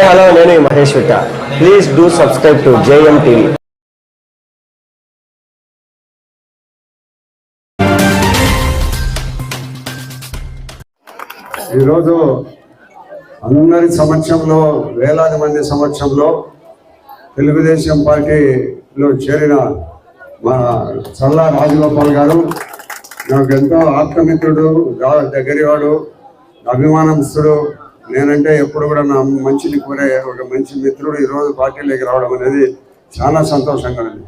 Hello నేను Mahesh Vitta. Please do subscribe to JM TV ఈరోజు అందరి సమక్షంలో వేలాది మంది సమక్షంలో తెలుగుదేశం పార్టీలో చేరిన మా చల్లా రాజగోపాల్ గారు నాకు ఎంతో ఆత్మమిత్రుడు దగ్గరివాడు అభిమానస్తుడు నేనంటే ఎప్పుడు కూడా నా మంచిని కోరే ఒక మంచి మిత్రుడు ఈరోజు పార్టీలోకి రావడం అనేది చాలా సంతోషంగా ఉంది.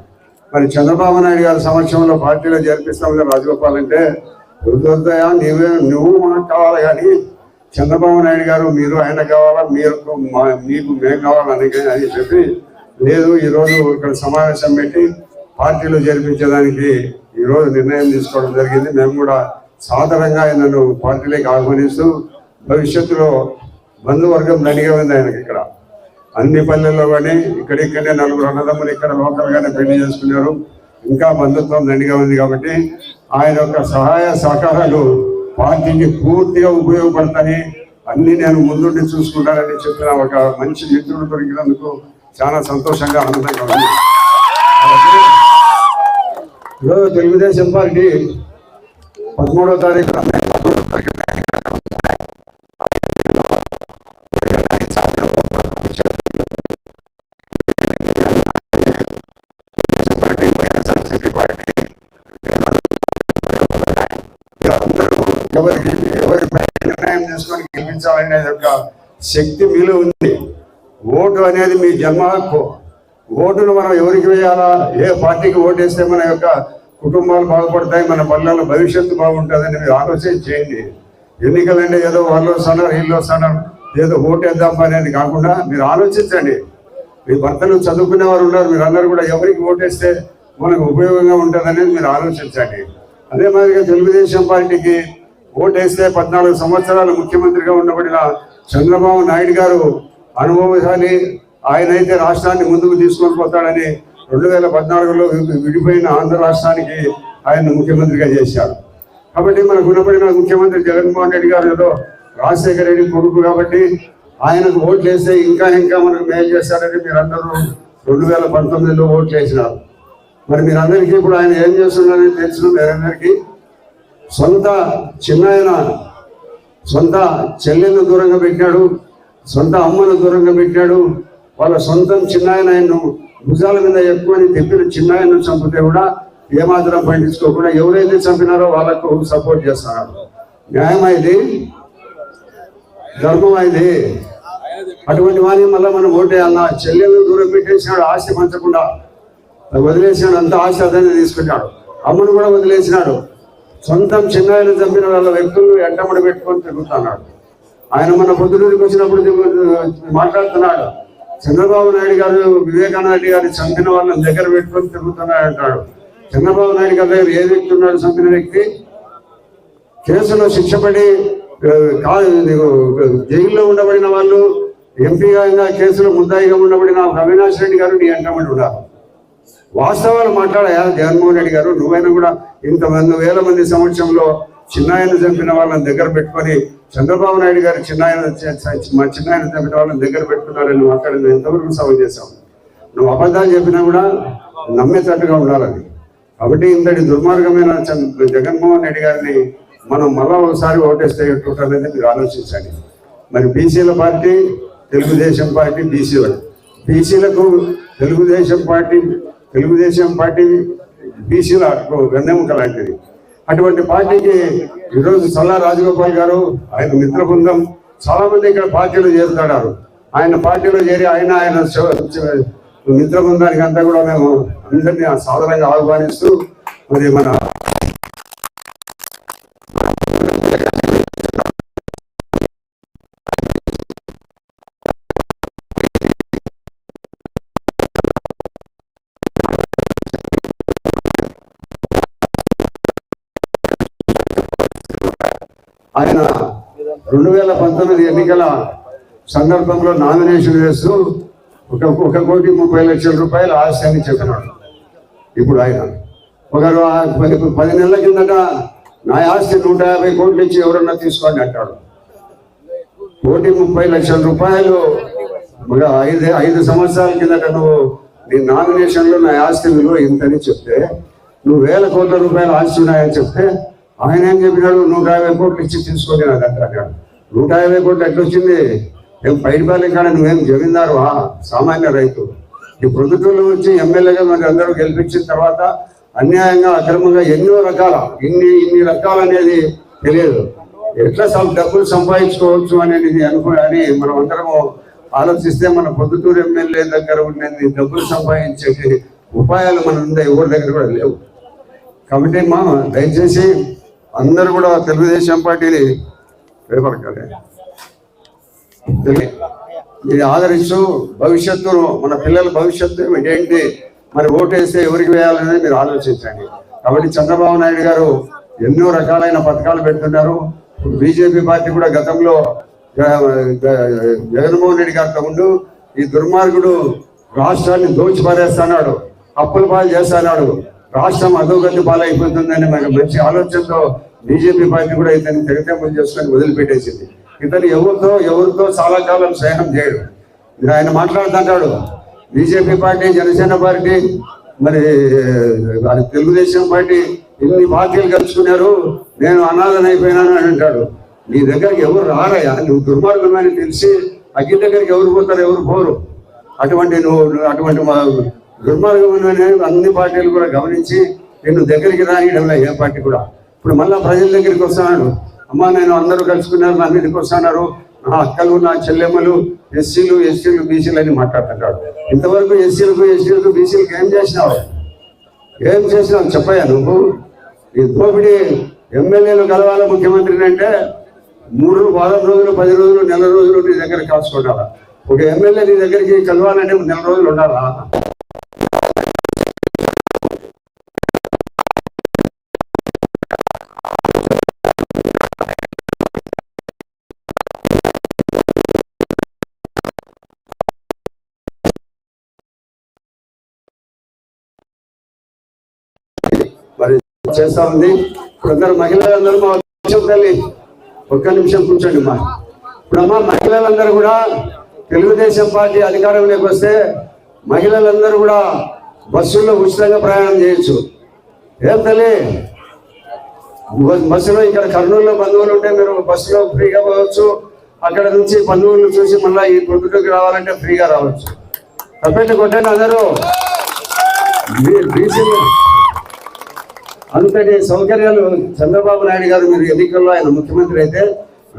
మరి చంద్రబాబు నాయుడు గారి సమక్షంలో పార్టీలో చేర్పిస్తాం రాజగోపాల్ అంటే వద్దొద్దయా నువ్వే నువ్వు మాకు కావాలి కానీ చంద్రబాబు నాయుడు గారు మీరు ఆయన కావాలా మీరు మా- మీకు మేము కావాలని అని చెప్పి లేదు ఈరోజు ఇక్కడ సమావేశం పెట్టి పార్టీలో చేర్పించడానికి ఈరోజు నిర్ణయం తీసుకోవడం జరిగింది. మేము కూడా సాధారణంగా నన్ను పార్టీలోకి ఆహ్వానిస్తూ భవిష్యత్తులో బంధువర్గం దండిగా ఉంది ఆయనకి ఇక్కడ. అన్ని పల్లెల్లో కానీ ఇక్కడిక్కడే నలుగురు అన్నదమ్ములు ఇక్కడ లోకల్గానే పెళ్ళి చేసుకున్నారు. ఇంకా బంధుత్వం దండిగా ఉంది కాబట్టి ఆయన యొక్క సహాయ సహకారాలు పార్టీకి పూర్తిగా ఉపయోగపడతాయి. అన్ని నేను ముందుండి చూసుకుంటానని చెప్పిన ఒక మంచి మిత్రుడు దొరికినందుకు చాలా సంతోషంగా ఆనందంగా ఉంది. ఈరోజు తెలుగుదేశం పార్టీ పదమూడో తారీఖు ఎవరికి ఎవరి నిర్ణయం చేసుకొని గెలిపించాలనేది ఒక శక్తి మీలో ఉంది. ఓటు అనేది మీ జన్మ హక్కు. ఓటును మనం ఎవరికి వేయాలా? ఏ పార్టీకి ఓటేస్తే మన యొక్క కుటుంబాలు బాగుపడతాయి మన పల్లెల భవిష్యత్తు బాగుంటుందని మీరు ఆలోచన చేయండి. ఎన్నికలంటే ఏదో వాళ్ళు వస్తున్నారు వీళ్ళు వస్తున్నారు ఏదో ఓటేద్దాం పని అనేది కాకుండా మీరు ఆలోచించండి. మీ భర్తలు చదువుకునే వారు ఉన్నారు మీరు అందరూ కూడా ఎవరికి ఓటేస్తే మనకు ఉపయోగంగా ఉంటుంది అనేది మీరు ఆలోచించండి. అదే మాదిరిగా తెలుగుదేశం పార్టీకి ఓటేస్తే పద్నాలుగు సంవత్సరాలు ముఖ్యమంత్రిగా ఉండబడిన చంద్రబాబు నాయుడు గారు అనుభవశాలి. ఆయన అయితే రాష్ట్రాన్ని ముందుకు తీసుకొని పోతాడని రెండు వేల పద్నాలుగులో విడిపోయిన ఆంధ్ర రాష్ట్రానికి ఆయన ముఖ్యమంత్రిగా చేశారు. కాబట్టి మనకు ఉన్నపడిన ముఖ్యమంత్రి జగన్మోహన్ రెడ్డి గారు ఏదో రాజశేఖర రెడ్డి కొడుకు కాబట్టి ఆయనకు ఓట్లు వేస్తే ఇంకా ఇంకా మనకు మేలు చేశారని మీరందరూ రెండు వేల పంతొమ్మిదిలో ఓట్లు వేసినారు మరి మీరందరికీ ఇప్పుడు ఆయన ఏం చేస్తున్నారని తెలుసు మీరందరికీ సొంత చిన్నాయన సొంత చెల్లెలను దూరంగా పెట్టాడు సొంత అమ్మను దూరంగా పెట్టాడు వాళ్ళ సొంతం చిన్నాయన ఆయన్ను భుజాల మీద ఎక్కువని తెప్పిన చిన్నాయన చంపితే కూడా ఏమాత్రం పండించుకోకుండా ఎవరైతే చంపినారో వాళ్ళకు సపోర్ట్ చేస్తున్నారు న్యాయం అయింది ధర్మం ఇది అటువంటి వాణి మళ్ళీ మనం ఓటేయాలన్నా చెల్లెలను దూరం పెట్టేసినాడు ఆస్తి పంచకుండా వదిలేసినాడు అంత ఆశ అతన్ని తీసుకున్నాడు అమ్మను కూడా వదిలేసినాడు. సొంతం చిన్నాయన చంపిన వాళ్ళ వ్యక్తులు ఎంటమడి పెట్టుకొని తిరుగుతున్నాడు. ఆయన మన పొద్దునూరికి వచ్చినప్పుడు మాట్లాడుతున్నాడు. చంద్రబాబు నాయుడు గారు వివేకానంద గారి చంపిన వాళ్ళని దగ్గర పెట్టుకొని తిరుగుతున్నాడు అంటాడు చంద్రబాబు నాయుడు గారి దగ్గర ఏ వ్యక్తి ఉన్నాడు చంపిన వ్యక్తి? కేసులో శిక్షపడి జైల్లో ఉండబడిన వాళ్ళు ఎంపీగా ఇంకా కేసులో ముద్దాయిగా ఉండబడిన అవినాష్ రెడ్డి గారు నీ అంటమని ఉన్నారు వాస్తవాలు మాట్లాడాయా? జగన్మోహన్ రెడ్డి గారు? నువ్వైనా కూడా ఇంతమంది వేల మంది సంవత్సరంలో చిన్నాయన చంపిన వాళ్ళని దగ్గర పెట్టుకొని చంద్రబాబు నాయుడు గారు చిన్నాయన మా చిన్నాయన చంపిన వాళ్ళని దగ్గర పెట్టుకున్నారని నువ్వు అక్కడ ఎంతవరకు సభ చేశావు? నువ్వు అబద్ధాలు చెప్పినా కూడా నమ్మేటట్టుగా ఉండాలని. కాబట్టి ఇంతటి దుర్మార్గమైన జగన్మోహన్ రెడ్డి గారిని మనం మళ్ళా ఒకసారి ఓటేస్తే ఎట్టుంటుంది అనేది మీరు ఆలోచించండి. మరి బీసీల పార్టీ తెలుగుదేశం పార్టీ బీసీలు. బీసీలకు తెలుగుదేశం పార్టీ తెలుగుదేశం పార్టీ బీసీల వెన్నెముక లాంటిది. అటువంటి పార్టీకి ఈరోజు సల్లా రాజగోపాల్ గారు ఆయన మిత్ర బృందం చాలా మంది ఇక్కడ పార్టీలో చేరుతాడారు. ఆయన పార్టీలో చేరి ఆయన ఆయన శివ- శివ- మిత్ర బృందానికి అంతా కూడా మేము అందరినీ సాధారణంగా ఆహ్వానిస్తూ మరి మన ఆయన రెండు వేల పంతొమ్మిది ఎన్నికల సందర్భంలో నామినేషన్ వేస్తూ ఒక ఒక కోటి ముప్పై లక్షల రూపాయలు ఆస్తి అని చెప్పినాడు. ఇప్పుడు ఆయన ఒకరు పది పది నెలల కిందట నా ఆస్తి నూట యాభై కోట్లు ఇచ్చి ఎవరన్నా తీసుకోండి అంటాడు. కోటి ముప్పై లక్షల రూపాయలు ఒక ఐదు ఐదు సంవత్సరాల కిందట నువ్వు నీ నామినేషన్లో నా ఆస్తి విలువ ఇంతని చెప్తే నువ్వు వేల కోట్ల రూపాయలు ఆస్తి ఉన్నాయని చెప్తే ఆయన ఏం చెప్పినాడు? నూట యాభై కోట్లు ఇచ్చి తీసుకొని నాకు అంటాడు నూట యాభై కోట్లు ఎట్లా వచ్చింది ఏం పైడిపాలెం కాడ నువ్వేం జమీందారువా సామాన్య రైతు. ఈ ప్రభుత్వంలో వచ్చి ఎమ్మెల్యేగా మరి అందరూ గెలిపించిన తర్వాత అన్యాయంగా అక్రమంగా ఎన్నో రకాల ఇన్ని ఇన్ని రకాలు అనేది తెలియదు. ఎట్లా డబ్బులు సంపాదించుకోవచ్చు అనేది అనుకో అని మనం అందరము ఆలోచిస్తే మన పొద్దుటూరు ఎమ్మెల్యే దగ్గర ఉండేది డబ్బులు సంపాదించే ఉపాయాలు మన ఉండే ఎవరి దగ్గర కూడా లేవు. కాబట్టి మా దయచేసి అందరూ కూడా తెలుగుదేశం పార్టీని పేపర్కాలి దీన్ని ఆదరిస్తూ భవిష్యత్తును మన పిల్లల భవిష్యత్తు ఏంటి మరి ఓటేస్తే ఎవరికి వేయాలనేది మీరు ఆలోచించండి. కాబట్టి చంద్రబాబు నాయుడు గారు ఎన్నో రకాలైన పథకాలు పెడుతున్నారు. బీజేపీ పార్టీ కూడా గతంలో జగన్మోహన్ రెడ్డి గారితో ఉండు ఈ దుర్మార్గుడు రాష్ట్రాన్ని దోచిపారేస్తాడు అప్పుల పాలు చేస్తున్నాడు. రాష్ట్రం అధోగతి పాలైపోతుందని మనకు మంచి ఆలోచనతో బీజేపీ పార్టీ కూడా ఇతన్ని తెగతెంపులు చేసుకొని వదిలిపెట్టేసింది. ఇతను ఎవరితో ఎవరితో చాలా కాలం స్నేహం చేయడు. ఆయన మాట్లాడుతుంటాడు. బీజేపీ పార్టీ జనసేన పార్టీ మరి తెలుగుదేశం పార్టీ ఇన్ని పార్టీలు కలుసుకున్నారు నేను అనాథన అయిపోయినాను అని అంటాడు. నీ దగ్గరికి ఎవరు రారయ్యా? నువ్వు దుర్మార్గమని తెలిసి అగ్గి దగ్గరికి ఎవరు పోతారు ఎవరు పోరు? అటువంటి నువ్వు నువ్వు అటువంటి మా దుర్మార్గమైన అన్ని పార్టీలు కూడా గమనించి నేను దగ్గరికి రాయడంలో ఏ పార్టీ కూడా. ఇప్పుడు మళ్ళా ప్రజల దగ్గరికి వస్తున్నాడు అమ్మా నేను అందరూ కలుసుకున్నారు నా మీదకి వస్తున్నారు. నా అక్కలు నా చెల్లెమ్మలు ఎస్సీలు ఎస్టీలు బీసీలు అని మాట్లాడుతున్నాడు ఇంతవరకు ఎస్సీలకు ఎస్టీలకు బీసీలకు ఏం చేసినావు? ఏం చేసినావు? చెప్పయ్యా నువ్వు. ఈ దోపిడి ఎమ్మెల్యేలు కలవాల ముఖ్యమంత్రిని అంటే మూడు వారం రోజులు పది రోజులు నెల రోజులు నీ దగ్గర కాల్చుకుంటారా ఒక ఎమ్మెల్యే నీ దగ్గరికి కలవాలంటే నెల రోజులు ఉండాలా? చేస్తా ఉంది ఇప్పుడు మహిళలందరూ మా నిమిషం తల్లి ఒక్క నిమిషం కూర్చోండి మా ఇప్పుడు అమ్మా మహిళలందరూ కూడా తెలుగుదేశం పార్టీ అధికారంలోకి వస్తే మహిళలందరూ కూడా బస్సుల్లో ఉచితంగా ప్రయాణం చేయొచ్చు. ఏం తల్లి? బస్సులో ఇక్కడ కర్నూలులో బంధువులు ఉంటే మీరు బస్సులో ఫ్రీగా పోవచ్చు. అక్కడ నుంచి బంధువులు చూసి మళ్ళీ ఈ పొద్దుటకి రావాలంటే ఫ్రీగా రావచ్చు. తప్పెట్టు కొట్టండి అందరూ? బీ- బీసీలు అంతటి సౌకర్యాలు చంద్రబాబు నాయుడు గారు మీరు ఎన్నికల్లో ఆయన ముఖ్యమంత్రి అయితే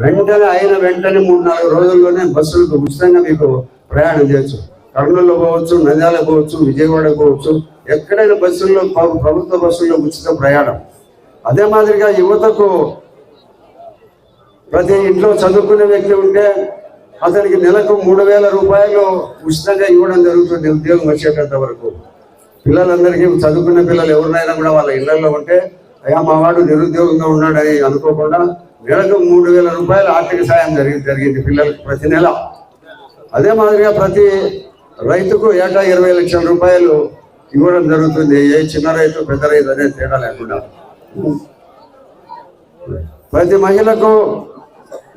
వెంటనే ఆయన వెంటనే మూడు నాలుగు రోజుల్లోనే బస్సులకు ఉచితంగా మీకు ప్రయాణం చేయొచ్చు. కర్నూలు పోవచ్చు నంద్యాల పోవచ్చు విజయవాడ పోవచ్చు. ఎక్కడైనా బస్సుల్లో ప్రభుత్వ బస్సుల్లో ఉచిత ప్రయాణం. అదే మాదిరిగా యువతకు ప్రతి ఇంట్లో చదువుకునే వ్యక్తి ఉంటే అతనికి నెలకు మూడు వేల రూపాయలు ఉచితంగా ఇవ్వడం జరుగుతుంది ఉద్యోగం వచ్చేటంత వరకు. పిల్లలందరికీ చదువుకున్న పిల్లలు ఎవరినైనా కూడా వాళ్ళ ఇళ్ళలో ఉంటే అయ్యా మా వాడు నిరుద్యోగంగా ఉన్నాడని అనుకోకుండా నెలకు మూడు వేల రూపాయల ఆర్థిక సాయం జరిగింది జరిగింది పిల్లలకు ప్రతి నెల. అదే మాదిరిగా ప్రతి రైతుకు ఏటా ఇరవై లక్షల రూపాయలు ఇవ్వడం జరుగుతుంది. ఏ చిన్న రైతు పెద్ద రైతు అనేది తేడా లేకుండా. ప్రతి మహిళకు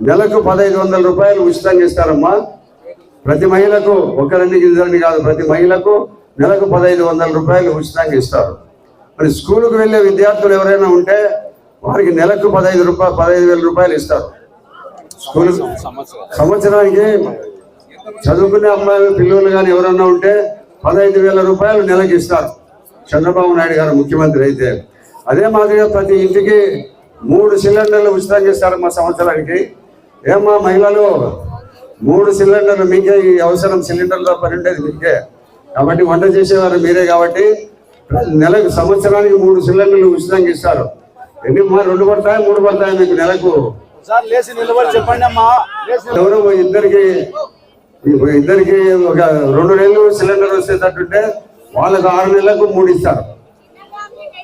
నెలకు పదహైదు వందల రూపాయలు ఉచితంగా ఇస్తారమ్మా. ప్రతి మహిళకు ఒకరిని ఇద్దరిని కాదు ప్రతి మహిళకు నెలకు పదహైదు వందల రూపాయలు ఉచితంగా ఇస్తారు. మరి స్కూలుకు వెళ్ళే విద్యార్థులు ఎవరైనా ఉంటే వారికి నెలకు పదహైదు రూపాయలు పదహైదు వేల రూపాయలు ఇస్తారు. స్కూల్ సంవత్సరానికి చదువుకునే అమ్మాయిలు పిల్లలు కానీ ఎవరన్నా ఉంటే పదహైదు వేల రూపాయలు నెలకు ఇస్తారు. చంద్రబాబు నాయుడు గారు ముఖ్యమంత్రి అయితే. అదే మాదిరిగా ప్రతి ఇంటికి మూడు సిలిండర్లు ఉచితంగా ఇస్తారు మా సంవత్సరానికి. ఏమా మహిళలు మూడు సిలిండర్లు మీకే ఈ అవసరం సిలిండర్లో పని ఉండేది మీకే. కాబట్టి వంట చేసేవారు మీరే కాబట్టి నెలకు సంవత్సరానికి మూడు సిలిండర్లు ఉచితంగా ఇస్తారు. ఎన్ని మా రెండు పడతాయి మూడు పడతాయి మీకు నెలకు సార్ లేచి నిలబడి చెప్పండి అమ్మా. ఎవరో ఇద్దరికి ఇద్దరికి ఒక రెండు నెలలు సిలిండర్ వచ్చేటట్టుంటే వాళ్ళకు ఆరు నెలలకు మూడు ఇస్తారు.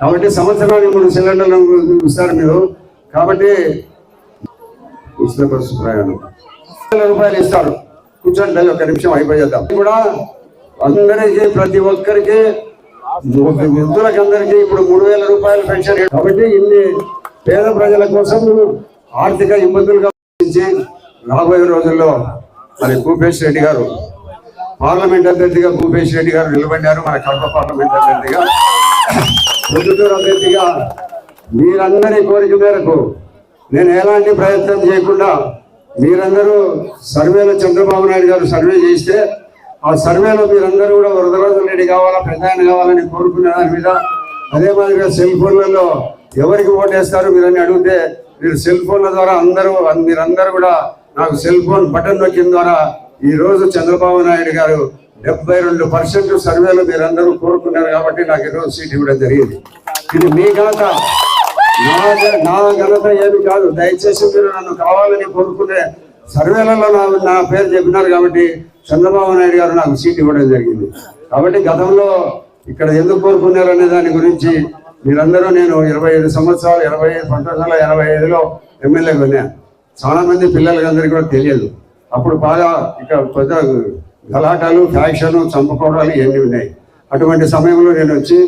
కాబట్టి సంవత్సరానికి మూడు సిలిండర్లు ఇస్తారు మీరు. కాబట్టి ఉచిత బస్సు ప్రయాణం. రూపాయలు ఇస్తారు. కూర్చోండి ఒక నిమిషం అయిపోయేద్దాం కూడా అందరికీ ప్రతి ఒక్కరికి వృద్ధులకందరికీ ఇప్పుడు మూడు వేల రూపాయలు పెన్షన్. కాబట్టి ఇన్ని పేద ప్రజల కోసం ఆర్థిక ఇబ్బందులుగా గురించి రాబోయే రోజుల్లో మరి భూపేష్ రెడ్డి గారు పార్లమెంట్ అభ్యర్థిగా భూపేష్ రెడ్డి గారు నిలబడ్డారు మన కడప పార్లమెంట్ అభ్యర్థిగా. ప్రొద్దుటూరు అభ్యర్థిగా మీరందరి కోరిక మేరకు నేను ఎలాంటి ప్రయత్నం చేయకుండా మీరందరూ సర్వేలో చంద్రబాబు నాయుడు గారు సర్వే చేస్తే ఆ సర్వేలో మీరందరూ కూడా వరదరాజు రెడ్డి కావాలా ప్రధాని కావాలని కోరుకునే దాని మీద అదే మాదిరిగా సెల్ ఫోన్లలో ఎవరికి ఓటేస్తారు మీరని అడిగితే మీరు సెల్ ఫోన్ల ద్వారా అందరూ మీరందరూ కూడా నాకు సెల్ ఫోన్ బటన్ నొక్కిన ద్వారా ఈ రోజు చంద్రబాబు నాయుడు గారు డెబ్బై రెండు పర్సెంట్ సర్వేలో మీరందరూ కోరుకున్నారు కాబట్టి నాకు ఈరోజు సీట్ ఇవ్వడం జరిగింది. ఇది మీ ఘనత. నా నా ఘనత ఏమి కాదు. దయచేసి మీరు నన్ను కావాలని కోరుకునే సర్వేలలో నా నా పేరు చెప్పినారు కాబట్టి చంద్రబాబు నాయుడు గారు నాకు సీట్ ఇవ్వడం జరిగింది. కాబట్టి గతంలో ఇక్కడ ఎందుకు కోరుకున్నారు అనే దాని గురించి మీరందరూ నేను ఇరవై ఐదు సంవత్సరాలు ఇరవై ఐదు పంతొమ్మిది వందల ఎనభై ఐదులో ఎమ్మెల్యేగా ఉన్నాను చాలా మంది పిల్లలకందరికీ కూడా తెలియదు. అప్పుడు బాగా ఇక పెద్ద గలాటాలు ఫ్యాక్షన్ చంపుకోవడాలు ఇవన్నీ ఉన్నాయి. అటువంటి సమయంలో నేను వచ్చి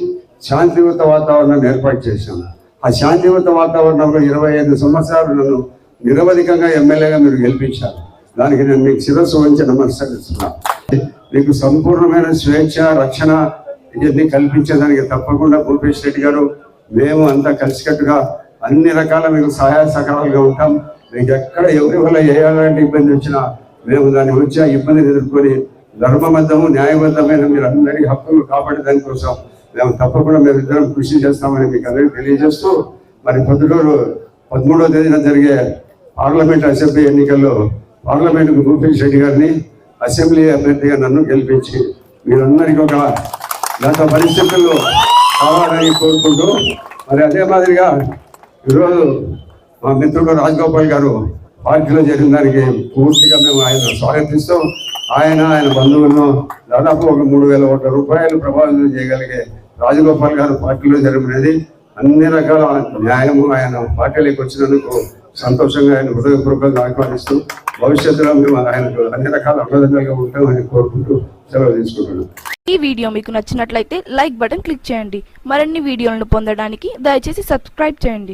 శాంతియుత వాతావరణాన్ని ఏర్పాటు చేశాను. ఆ శాంతియుత వాతావరణంలో ఇరవై ఐదు సంవత్సరాలు నన్ను నిరవధికంగా ఎమ్మెల్యేగా మీరు గెలిపించారు. దానికి నేను మీకు శిరస్సు వంచి నమస్కరిస్తున్నా. మీకు సంపూర్ణమైన స్వేచ్ఛ రక్షణ ఇవన్నీ కల్పించేదానికి తప్పకుండా భూపేష్ రెడ్డి గారు మేము అంతా కలిసికట్టుగా అన్ని రకాల మీకు సహాయ సహకారాలుగా ఉంటాం. మీకు ఎక్కడ ఎవరి వల్ల ఏలాంటి ఇబ్బంది వచ్చినా మేము దాని గురించి ఆ ఇబ్బందిని ఎదుర్కొని ధర్మబద్ధము న్యాయబద్ధమైన మీరు అందరి హక్కులు కాపాడే దానికోసం మేము తప్పకుండా మేము ఇద్దరం కృషి చేస్తామని మీకు అందరికీ తెలియజేస్తూ మరి పొద్దుటూరు పదమూడవ తేదీన జరిగే పార్లమెంట్ అసెంబ్లీ ఎన్నికల్లో పార్లమెంటుకు భూపేష్ రెడ్డి గారిని అసెంబ్లీ అభ్యర్థిగా నన్ను గెలిపించి మీరందరికీ ఒక గత పరిస్థితుల్లో కావాలని కోరుకుంటూ మరి అదే మాదిరిగా ఈరోజు మా మిత్రుడు రాజగోపాల్ గారు పార్టీలో చేరిన దానికి పూర్తిగా మేము ఆయన స్వాగతిస్తూ ఆయన ఆయన బంధువులను దాదాపు ఒక మూడు వేల కోట్ల రూపాయలు ప్రభావితం చేయగలిగే రాజగోపాల్ గారు పార్టీలో జరిగినది అన్ని రకాల న్యాయము ఆయన పార్టీలోకి వచ్చినందుకు సంతోషంగా ఆయన హృదయపూర్వకంగా ఆహ్వానిస్తూ భవిష్యత్తులో మేము ఆయనకు అన్ని రకాల అన్నదండలుగా ఉంటామని కోరుకుంటూ సెలవు తీసుకుంటున్నాను ఈ వీడియో మీకు నచ్చినట్లయితే లైక్ బటన్ క్లిక్ చేయండి. మరిన్ని వీడియోలను పొందడానికి దయచేసి సబ్స్క్రైబ్ చేయండి.